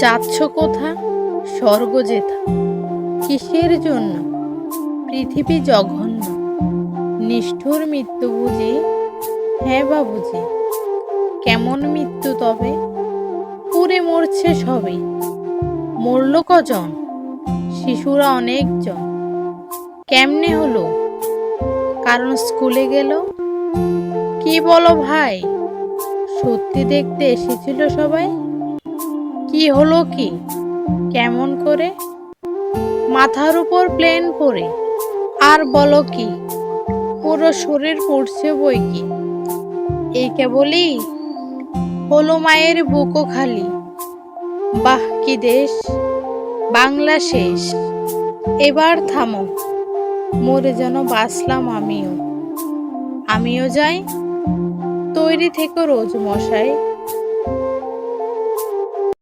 যাচ্ছ কোথা? স্বর্গ যেথা। কিসের জন্য? পৃথিবী জঘন্য। নিষ্ঠুর মৃত্যু বুঝি? হ্যাঁ বাবুজি কেমন মৃত্যু তবে? পুরে মরছে সবে। মরল কজন? শিশুরা অনেকজন। কেমনে হলো? কারণ স্কুলে গেল? কি বলো ভাই? সত্যি দেখতে এসেছিল সবাই? কি হলো কি? কেমন করে? মাথার উপর প্লেন পরে আর বলো কি? পুরো শরীর পড়ছে বই কি? এই কেবলই হলো মায়ের বুকো খালি। বাহ, কি দেশ! বাংলা শেষ। এবার থামো। মরে যেন বাঁচলাম আমিও। আমিও যাই। তৈরি থেকে রোজ মশাই